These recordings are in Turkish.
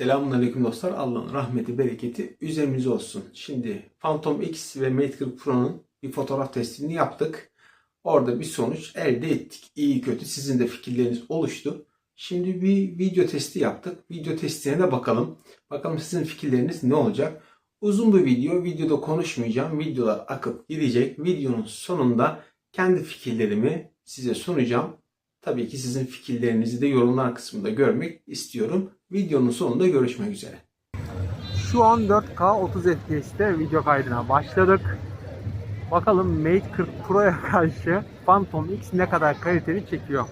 Selamünaleyküm dostlar. Allah'ın rahmeti, bereketi üzerimize olsun. Şimdi Phantom X ve Mate 40 Pro'nun bir fotoğraf testini yaptık. Orada bir sonuç elde ettik. İyi kötü sizin de fikirleriniz oluştu. Şimdi bir video testi yaptık. Video testine de bakalım. Bakalım sizin fikirleriniz ne olacak? Uzun bir video. Videoda konuşmayacağım. Videolar akıp gidecek. Videonun sonunda kendi fikirlerimi size sunacağım. Tabii ki sizin fikirlerinizi de yorumlar kısmında görmek istiyorum. Videonun sonunda görüşmek üzere. Şu an 4K 30 FPS'te video kaydına başladık. Bakalım Mate 40 Pro'ya karşı Phantom X ne kadar kaliteli çekiyor.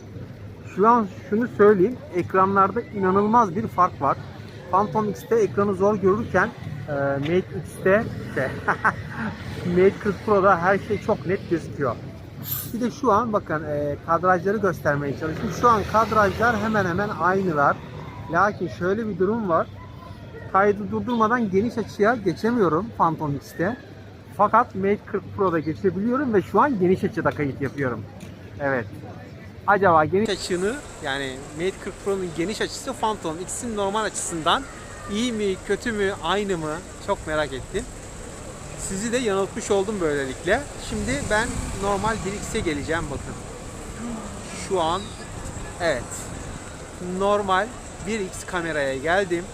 Şu an şunu söyleyeyim, ekranlarda inanılmaz bir fark var. Phantom X'te ekranı zor görürken e, Mate X'te işte, Mate 40 Pro'da her şey çok net gözüküyor. Bir de şu an bakın e, kadrajları göstermeye çalıştım. Şu an kadrajlar hemen hemen aynılar. Lakin şöyle bir durum var. Kaydı durdurmadan geniş açıya geçemiyorum Phantom X'te. Fakat Mate 40 Pro'da geçebiliyorum ve şu an geniş açıda kayıt yapıyorum. Evet. Acaba geniş açını yani Mate 40 Pro'nun geniş açısı Phantom X'in normal açısından iyi mi, kötü mü, aynı mı çok merak ettim. Sizi de yanıltmış oldum böylelikle. Şimdi ben normal 1x'e geleceğim bakın. Şu an evet normal 1x kameraya geldim.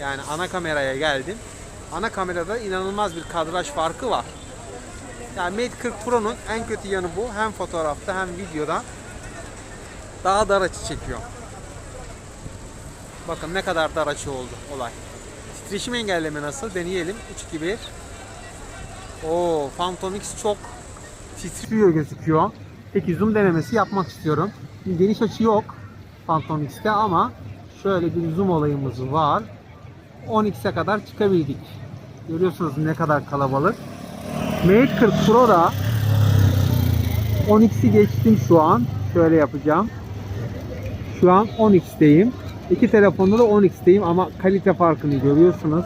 Yani ana kameraya geldim. Ana kamerada inanılmaz bir kadraj farkı var. Yani Mate 40 Pro'nun en kötü yanı bu. Hem fotoğrafta hem videoda daha dar açı çekiyor. Bakın ne kadar dar açı oldu olay. Titreşim engelleme nasıl? Deneyelim. 3 2 1. Oo, Phantom X çok titriyor gözüküyor. Peki zoom denemesi yapmak istiyorum. Geniş açı yok Phantom X'te ama şöyle bir zoom olayımız var. 10x'e kadar çıkabildik. Görüyorsunuz ne kadar kalabalık. Mate 40 Pro'da 10x'i geçtim şu an. Şöyle yapacağım. Şu an 10x'teyim. İki telefonda da 10x'teyim ama kalite farkını görüyorsunuz.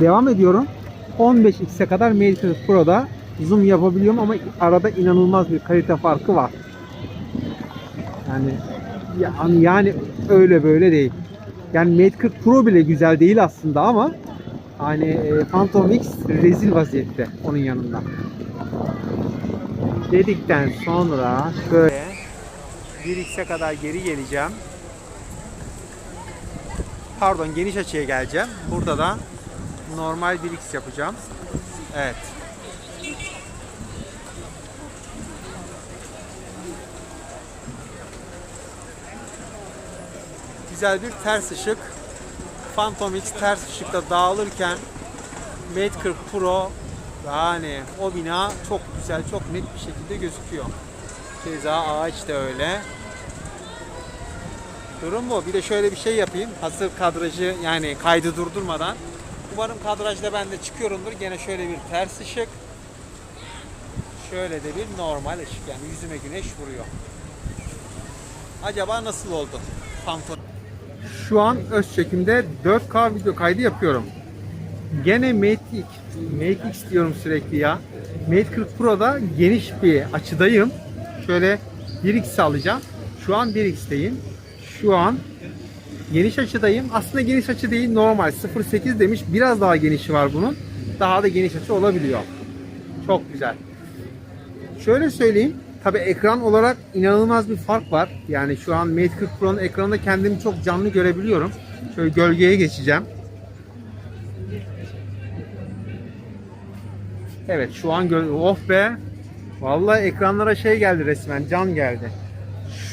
Devam ediyorum. 15x'e kadar Mate 40 Pro'da zoom yapabiliyorum ama arada inanılmaz bir kalite farkı var. Yani yani, yani öyle böyle değil. Yani Mate 40 Pro bile güzel değil aslında ama hani e, Phantom X rezil vaziyette onun yanında. Dedikten sonra şöyle 1x'e kadar geri geleceğim. Pardon geniş açıya geleceğim. Burada da normal 1x yapacağım. Evet. Güzel bir ters ışık. Phantom X ters ışıkta dağılırken Mate 40 Pro yani o bina çok güzel, çok net bir şekilde gözüküyor. Keza ağaç da öyle. Durum bu. Bir de şöyle bir şey yapayım. Hazır kadrajı yani kaydı durdurmadan. Umarım kadrajda ben de çıkıyorumdur. Gene şöyle bir ters ışık. Şöyle de bir normal ışık. Yani yüzüme güneş vuruyor. Acaba nasıl oldu? Phantom. Şu an öz çekimde 4K video kaydı yapıyorum. Gene Mate X, Mate X diyorum sürekli ya. Mate 40 Pro'da geniş bir açıdayım. Şöyle 1x alacağım. Şu an 1x'teyim. Şu an geniş açıdayım. Aslında geniş açı değil normal 0.8 demiş. Biraz daha genişi var bunun. Daha da geniş açı olabiliyor. Çok güzel. Şöyle söyleyeyim. Tabi ekran olarak inanılmaz bir fark var. Yani şu an Mate 40 Pro'nun ekranında kendimi çok canlı görebiliyorum. Şöyle gölgeye geçeceğim. Evet şu an gö- oh be. Vallahi ekranlara şey geldi resmen can geldi.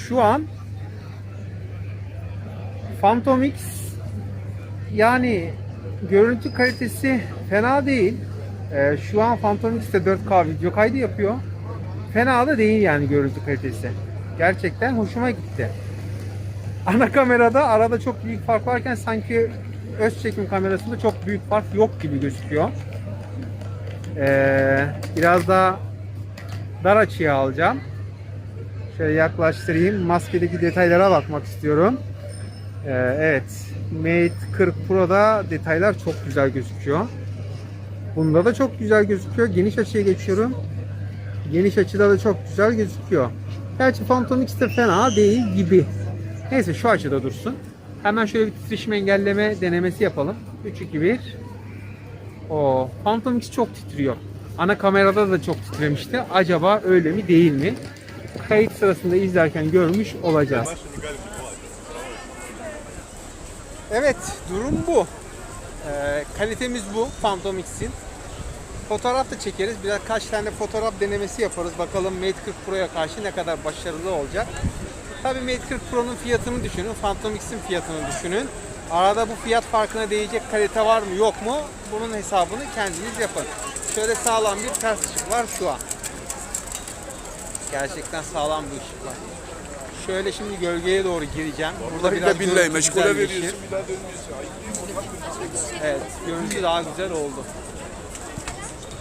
Şu an Phantom X yani görüntü kalitesi fena değil. Ee, şu an Phantom X de 4K video kaydı yapıyor. Fena da değil yani görüntü kalitesi. Gerçekten hoşuma gitti. Ana kamerada arada çok büyük fark varken sanki öz çekim kamerasında çok büyük fark yok gibi gözüküyor. Ee, biraz daha dar açıya alacağım. Şöyle yaklaştırayım. Maskedeki detaylara bakmak istiyorum. Ee, evet. Mate 40 Pro'da detaylar çok güzel gözüküyor. Bunda da çok güzel gözüküyor. Geniş açıya geçiyorum. Geniş açıda da çok güzel gözüküyor. Gerçi Phantom X de fena değil gibi. Neyse şu açıda dursun. Hemen şöyle bir titreşim engelleme denemesi yapalım. 3 2 1. O Phantom X çok titriyor. Ana kamerada da çok titremişti. Acaba öyle mi değil mi? Kayıt sırasında izlerken görmüş olacağız. Evet, durum bu. Ee, kalitemiz bu Phantom X'in. Fotoğraf da çekeriz. Biraz kaç tane fotoğraf denemesi yaparız. Bakalım Mate 40 Pro'ya karşı ne kadar başarılı olacak. Tabii Mate 40 Pro'nun fiyatını düşünün. Phantom X'in fiyatını düşünün. Arada bu fiyat farkına değecek kalite var mı yok mu? Bunun hesabını kendiniz yapın. Şöyle sağlam bir ters ışık var şu an. Gerçekten sağlam bir ışık var. Şöyle şimdi gölgeye doğru gireceğim. Burada Bir biraz de billahi meşgule veriyorsun bir daha dönüyorsun. Ay, Evet, görüntü daha güzel oldu.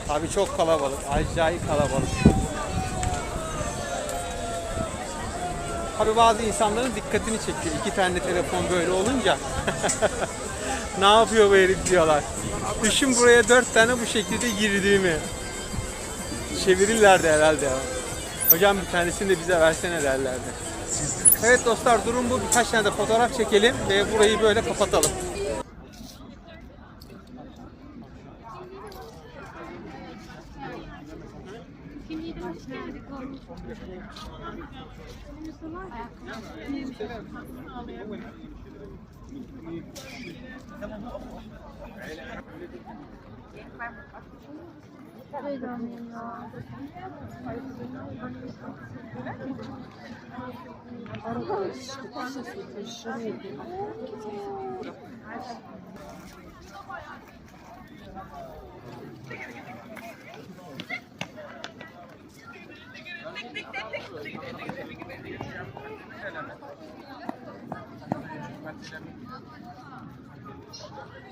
Abi çok kalabalık, acayip kalabalık. Abi bazı insanların dikkatini çekiyor. İki tane telefon böyle olunca. ne yapıyor bu herif diyorlar. Düşün buraya dört tane bu şekilde girdiğimi. Çevirirlerdi herhalde. Hocam bir tanesini de bize versene derlerdi. Evet dostlar durum bu. Birkaç tane de fotoğraf çekelim ve burayı böyle kapatalım. Hayranıyım ya. حي 蘑菇，你好。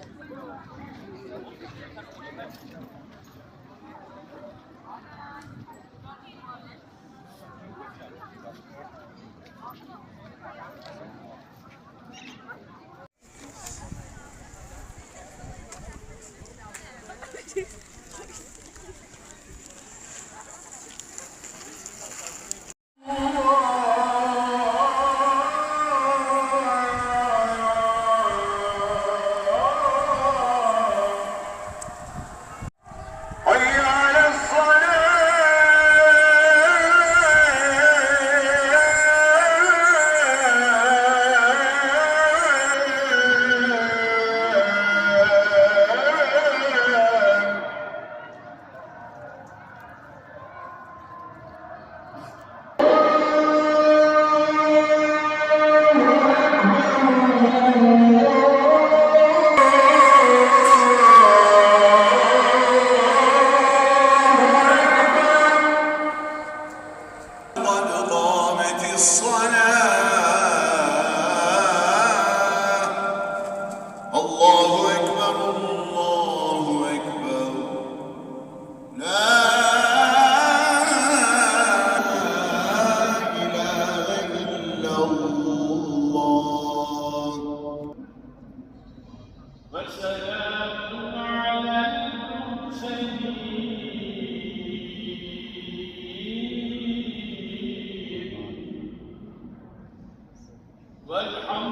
والحمد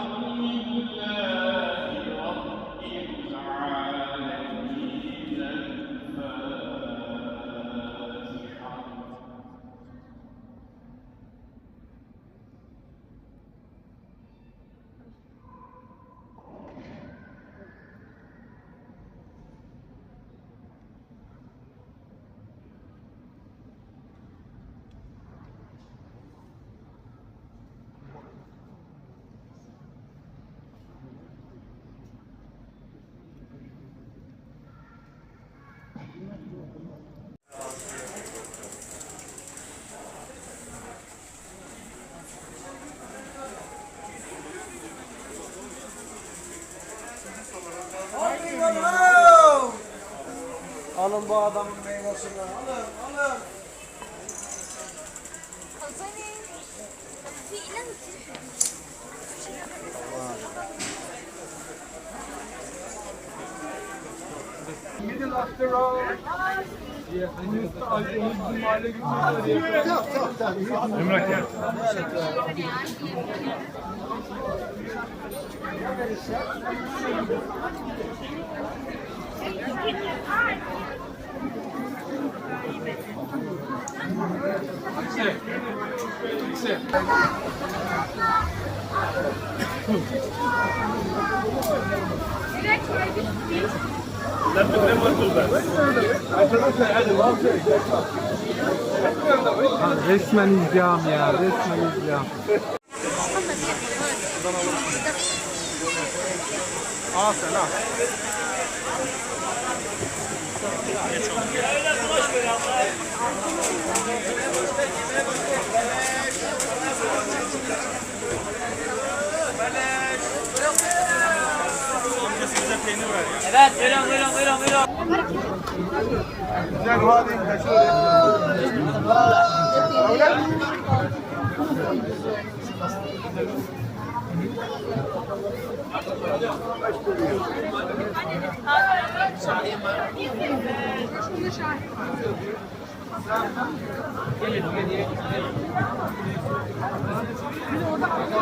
bu adamın meyvesini. Alın, alın. Middle of the road. Hepsi. Ha, resmen izliyam ya, resmen izliyam. Aa selam. Geç oldu. peynir var. Evet, veriyorum, veriyorum, veriyorum, veriyorum. Güzel, hadi kaçıyor. Avlat. Gelin, gelin. Bir de orada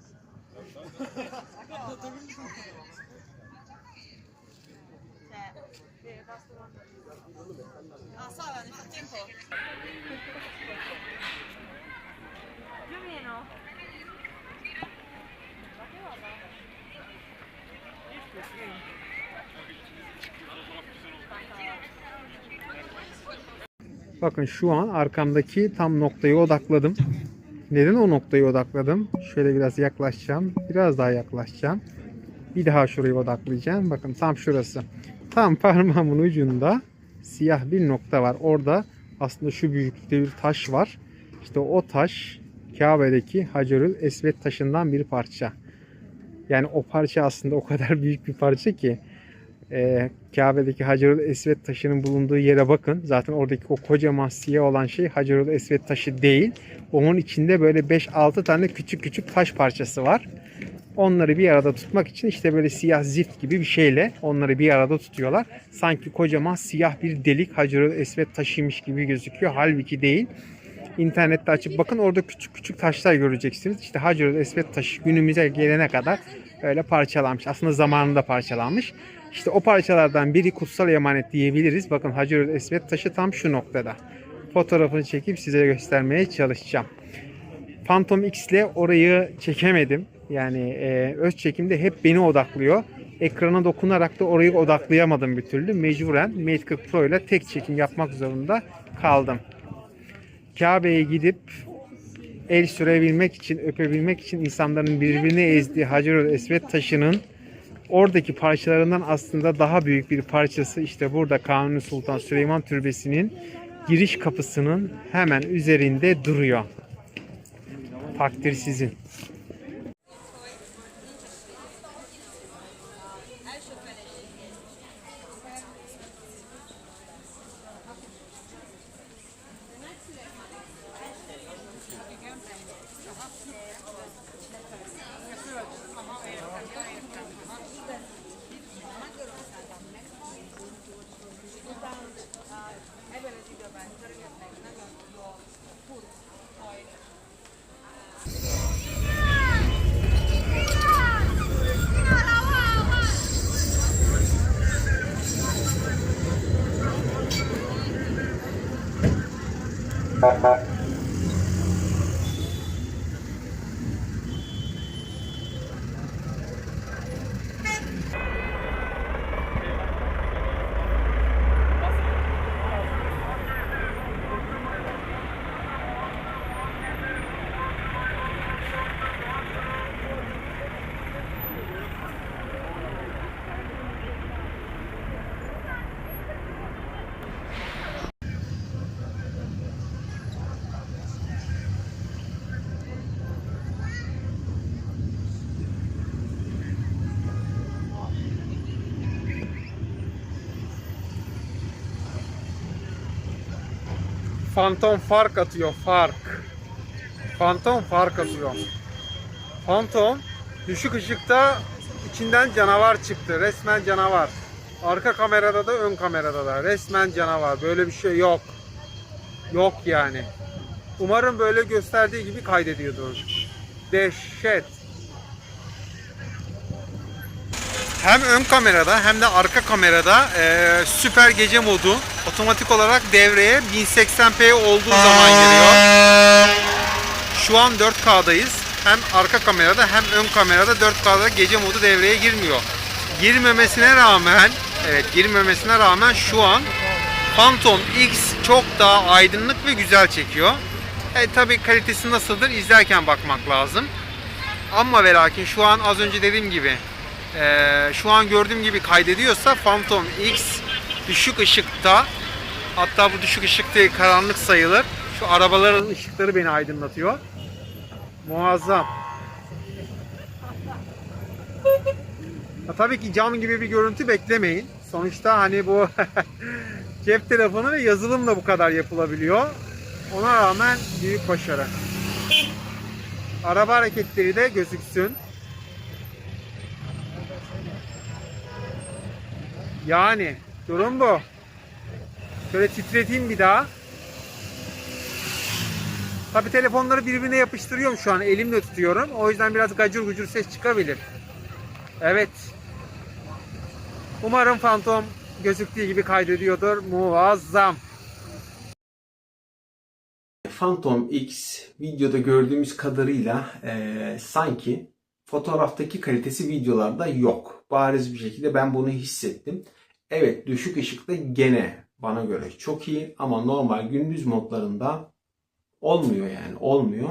izleyeceğim. Al sen al. Bakın şu an arkamdaki tam noktayı odakladım. Neden o noktayı odakladım? Şöyle biraz yaklaşacağım. Biraz daha yaklaşacağım. Bir daha şuraya odaklayacağım. Bakın tam şurası. Tam parmağımın ucunda siyah bir nokta var. Orada aslında şu büyüklükte bir taş var. İşte o taş Kabe'deki Hacerül Esved taşından bir parça. Yani o parça aslında o kadar büyük bir parça ki e, Kabe'deki Hacerül Esved taşının bulunduğu yere bakın. Zaten oradaki o kocaman siyah olan şey Hacerül Esved taşı değil. Onun içinde böyle 5-6 tane küçük küçük taş parçası var. Onları bir arada tutmak için işte böyle siyah zift gibi bir şeyle onları bir arada tutuyorlar. Sanki kocaman siyah bir delik Hacerül Esved taşıymış gibi gözüküyor. Halbuki değil. İnternette açıp bakın orada küçük küçük taşlar göreceksiniz. İşte Hacerül Esved taşı günümüze gelene kadar öyle parçalanmış. Aslında zamanında parçalanmış. İşte o parçalardan biri kutsal emanet diyebiliriz. Bakın Hacerül Esved taşı tam şu noktada. Fotoğrafını çekip size göstermeye çalışacağım. Phantom X ile orayı çekemedim. Yani e, öz çekimde hep beni odaklıyor. Ekrana dokunarak da orayı odaklayamadım bir türlü. Mecburen Mate 40 Pro ile tek çekim yapmak zorunda kaldım. Kabe'ye gidip el sürebilmek için, öpebilmek için insanların birbirini ezdiği Hacerül Esved taşının oradaki parçalarından aslında daha büyük bir parçası işte burada Kanuni Sultan Süleyman Türbesi'nin giriş kapısının hemen üzerinde duruyor. Takdir sizin. Phantom fark atıyor fark. Phantom fark atıyor. Phantom düşük ışıkta içinden canavar çıktı. Resmen canavar. Arka kamerada da ön kamerada da resmen canavar. Böyle bir şey yok. Yok yani. Umarım böyle gösterdiği gibi kaydediyordur. Dehşet. Hem ön kamerada hem de arka kamerada eee, süper gece modu otomatik olarak devreye 1080p olduğu zaman giriyor. Şu an 4K'dayız. Hem arka kamerada hem ön kamerada 4K'da gece modu devreye girmiyor. Girmemesine rağmen, evet girmemesine rağmen şu an Phantom X çok daha aydınlık ve güzel çekiyor. E, tabii kalitesi nasıldır izlerken bakmak lazım. Ama ve lakin şu an az önce dediğim gibi eee, şu an gördüğüm gibi kaydediyorsa Phantom X düşük ışıkta hatta bu düşük ışık değil karanlık sayılır. Şu arabaların ışıkları beni aydınlatıyor. Muazzam. Ya tabii ki cam gibi bir görüntü beklemeyin. Sonuçta hani bu cep telefonu ve yazılımla bu kadar yapılabiliyor. Ona rağmen büyük başarı. Araba hareketleri de gözüksün. Yani durum bu. Şöyle titreteyim bir daha. Tabi telefonları birbirine yapıştırıyorum şu an. Elimle tutuyorum. O yüzden biraz gacır gucur ses çıkabilir. Evet. Umarım Phantom gözüktüğü gibi kaydediyordur. Muazzam. Phantom X videoda gördüğümüz kadarıyla eee, sanki fotoğraftaki kalitesi videolarda yok. Bariz bir şekilde ben bunu hissettim. Evet düşük ışıkta gene bana göre çok iyi ama normal gündüz modlarında olmuyor yani olmuyor.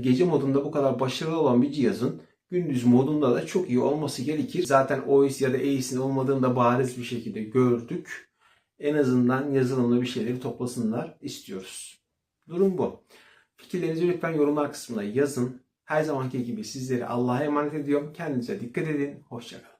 Gece modunda bu kadar başarılı olan bir cihazın gündüz modunda da çok iyi olması gerekir. Zaten OS ya da AIS'in olmadığını da bariz bir şekilde gördük. En azından yazılımla bir şeyleri toplasınlar istiyoruz. Durum bu. Fikirlerinizi lütfen yorumlar kısmına yazın. Her zamanki gibi sizleri Allah'a emanet ediyorum. Kendinize dikkat edin. Hoşçakalın.